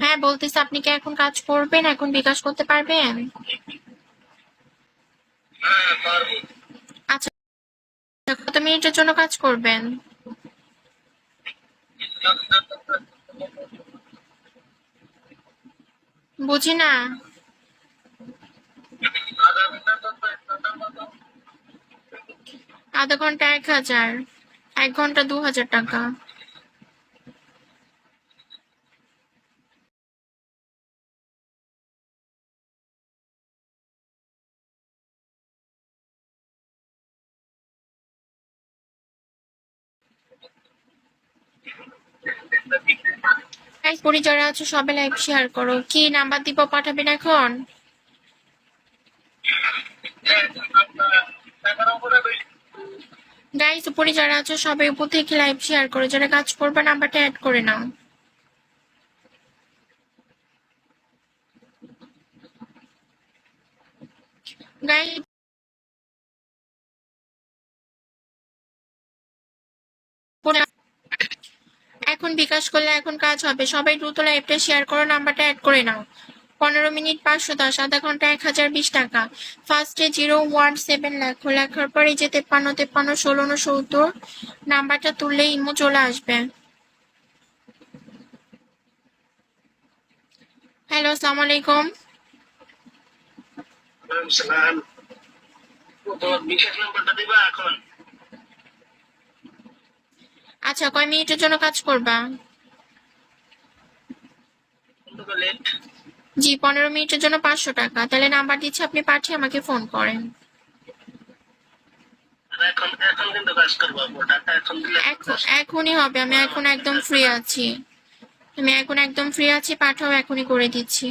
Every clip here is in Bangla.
হ্যাঁ বলতেছি আপনি কি এখন কাজ করবেন? এখন বিকাশ করতে পারবেন? হ্যাঁ আচ্ছা কত মিনিটের জন্য কাজ করবেন? বুঝি না। আধা ঘণ্টা আধা এক হাজার এক ঘণ্টা দু হাজার টাকা। পরি যারা আছে সবাই লাইভ শেয়ার করো। কি নাম্বার দিব পাঠাবেন এখন? গাইস উপরে যারা আছে সবাই উপর থেকে লাইভ শেয়ার করো। যারা কাজ করবে নাম্বারটা অ্যাড করে নাও। গাইস এখন বিকাশ করলে এখন কাজ হবে। সবাই দ্রুত লাইভটা শেয়ার করো, নাম্বারটা অ্যাড করে নাও। পনেরো মিনিট পাঁচশো দশ, আধা ঘণ্টা এক হাজার বিশ টাকা। ফার্স্টে জিরো ওয়ান সেভেন লেখো। লেখার পরে যে তেপ্পান্ন তেপ্পান্ন, ষোলো সত্তর, নাম্বারটা তুললে ইমো চলে আসবে। হ্যালো আসসালামু আলাইকুম। নাম্বারটা দিবা এখন? আচ্ছা কয় মিনিটের জন্য কাজ করবা? জি পনেরো মিনিটের জন্য পাঁচশো টাকা। তাহলে নাম্বার দিচ্ছি আপনি পাঠিয়ে আমাকে ফোন করেন। এখনই হবে আমি এখন একদম ফ্রি আছি। আমি এখন একদম ফ্রি আছি পাঠাও এখনই করে দিচ্ছি।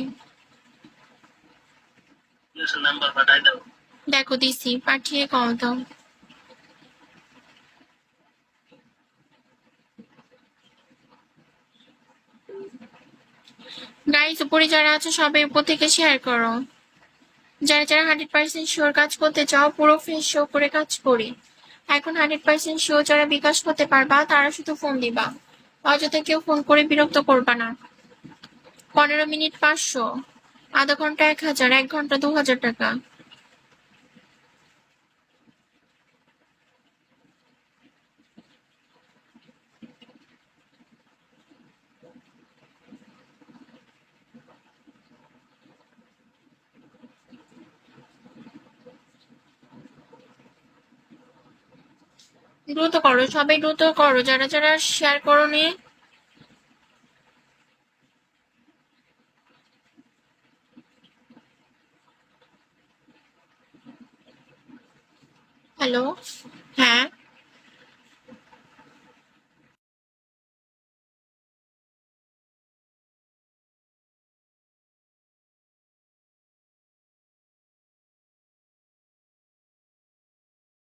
দেখো দিছি পাঠিয়ে কল দাও। গাইস উপরে যারা আছে সবাই উপর থেকে শেয়ার করো। যারা যারা হান্ড্রেড পার্সেন্ট শিওর কাজ করতে চাও, পুরো ফেস শো করে কাজ করি। এখন হান্ড্রেড পার্সেন্ট শিওর যারা বিকাশ করতে পারবা, তারা শুধু ফোন দিবা। অযথা কেউ ফোন করে বিরক্ত করবা না। পনেরো মিনিট পাঁচশো, আধা ঘণ্টা এক হাজার, এক ঘণ্টা দু হাজার টাকা। দ্রুত করো সবাই দ্রুত করো যারা যারা শেয়ার করো নি হ্যালো হ্যাঁ?